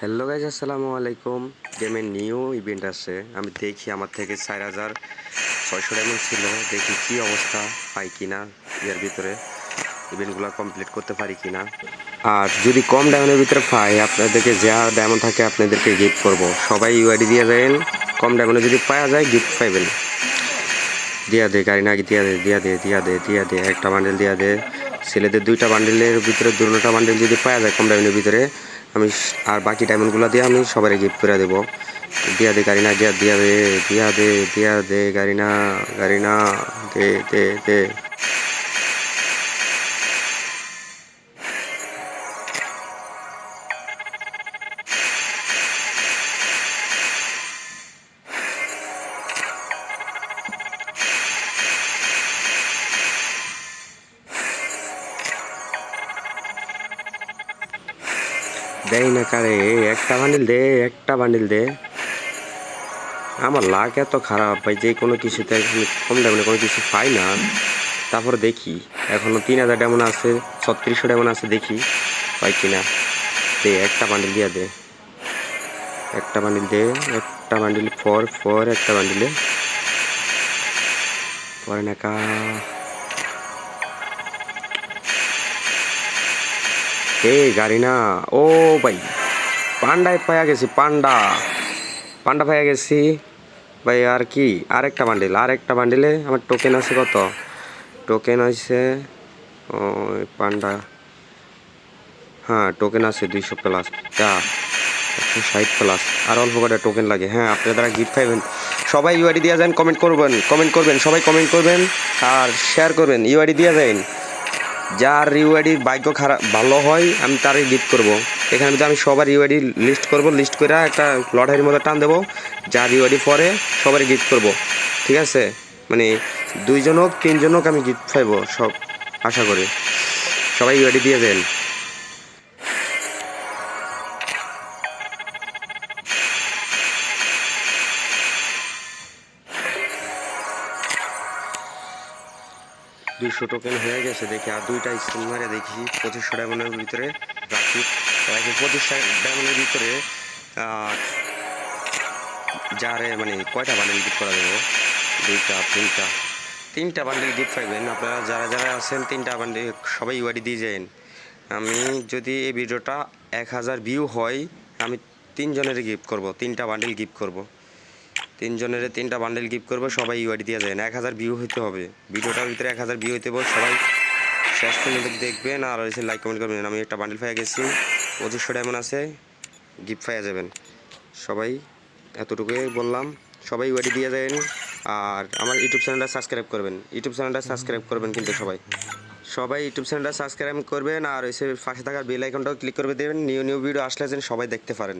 Hello guys আসসালামু আলাইকুম। গেমের নিউ ইভেন্ট আছে আমি দেখি আমার থেকে চার হাজার ছয়শো ডায়মন্ড ছিল। দেখি কি অবস্থা, পাই কিনা এর ভিতরে। ইভেন্টগুলো কমপ্লিট করতে পারি কিনা আর যদি কম ডায়মন্ডের ভিতরে পাই, আপনাদেরকে যা ডায়মন্ড থাকে আপনাদেরকে গিফট করব। সবাই ইউআইডি দিয়ে দেন কম ডায়মন্ডে যদি পাওয়া যায় গিফট পাইবেন। দিয়া দে, গাড়ি নাকি দিয়া দে দিয়া দে দিয়া দে দিয়া দে। একটা বান্ডেল দিয়া দে। ছেলেদের দুইটা বান্ডেলের ভিতরে দুটা বান্ডেল যদি পাওয়া যায় কম ডায়মন্ডের ভিতরে আমি আর বাকি ডায়মন্ডগুলো দিয়ে আমি সবারই গিফট করে দেবো। দিয়া দে গাড়ি না, দিয়া দিয়া দে দিয়া দে দিয়া দে গাড়ি না গাড়ি না, দে দে দে। দেয় না কারে একটা বান্ডিল দে, একটা বান্ডিল দে। আমার লাক এত খারাপ ভাই, যে কোনো কিছুতে কম ডায়মন্ডে কোনো কিছু পাই না। তারপর দেখি, এখনও তিন হাজার ডায়মন্ড আছে, ছত্রিশশো ডায়মন্ড আছে, দেখি পাই কিনা। দে, একটা বান্ডিল দিয়া দে। একটা বান্ডিল দে, একটা বান্ডিল ফর ফর একটা বান্ডিলে। পরে না কা এ গাড়ি না। ও ভাই পান্ডায় পাইয়া গেছি, পান্ডা। পান্ডা পাইয়া গেছি। ভাই, আর কি? আরেকটা বান্ডিল, আরেকটা বান্ডিলে আমার টোকেন আছে কত? টোকেন আছে ও, পান্ডা। হ্যাঁ টোকেন আছে দুইশো প্লাস যা, একশো ষাট প্লাস আর অল্প কটা টোকেন লাগে। হ্যাঁ আপনারা গিফট পাইবেন, সবাই ইউআইডি দিয়ে যান কমেন্ট করবেন কমেন্ট করবেন, সবাই কমেন্ট করবেন, আর শেয়ার করবেন ইউআইডি দিয়ে যান যার ইউআইডির ভাগ্য খারাপ, ভালো হয়, আমি তারই গিফট করব। এখানে যদি আমি সবার ইউআইডি লিস্ট করব লিস্ট করে একটা লটারির মধ্যে টান দেবো, যার ইউআইডি পরে সবারই গিফট করব। ঠিক আছে? মানে দুইজন হোক, তিনজন হোক, আমি গিফট পাইব, সব আশা করি। সবাই ইউআইডি দিয়ে দেন। দুইশো টোকেন হয়ে গেছে, দেখি আর দুইটা স্ক্রিন মারে দেখি, পঁচিশশো ডায়মন্ডের ভিতরে রাখি। রাখি পঁচিশশো ডায়মন্ডের ভিতরে যারে মানে কয়টা বান্ডেল গিফট করা দেবো দুইটা, তিনটা। তিনটা বান্ডেল গিফট পাইবেন। আপনারা যারা যারা আছেন, তিনটা বান্ডেল সবাই ইউআইডি দিয়ে যান আমি যদি এই ভিডিওটা এক হাজার ভিউ হয়, আমি তিনজনের গিফট করব, তিনটা বান্ডেল গিফট করব। তিনজনের তিনটা বান্ডেল গিফট করব, সবাই ইউআইডি দিয়ে যায় এক হাজার ভিউ হইতে হবে। ভিডিওটার ভিতরে এক হাজার ভিউ হইতে হবে। সবাই শেষ পর্যন্ত দেখবেন আর এসে লাইক কমেন্ট করবেন। আমি একটা বান্ডেল পেয়ে গেছি। পঁচিশশো ডায়মন্ড আছে। গিফট পেয়ে যাবেন। সবাই এতটুকুই বললাম। সবাই ইউআইডি দিয়ে দেন আর আমার ইউটিউব চ্যানেলটা সাবস্ক্রাইব করবেন। ইউটিউব চ্যানেলটা সাবস্ক্রাইব করবেন কিন্তু সবাই। সবাই ইউটিউব চ্যানেলটা সাবস্ক্রাইব করবেন আর এসে পাশে থাকার বেল আইকনটাও ক্লিক করে দেবেন। নিউ নিউ ভিডিও আসলে যেন সবাই দেখতে পারেন।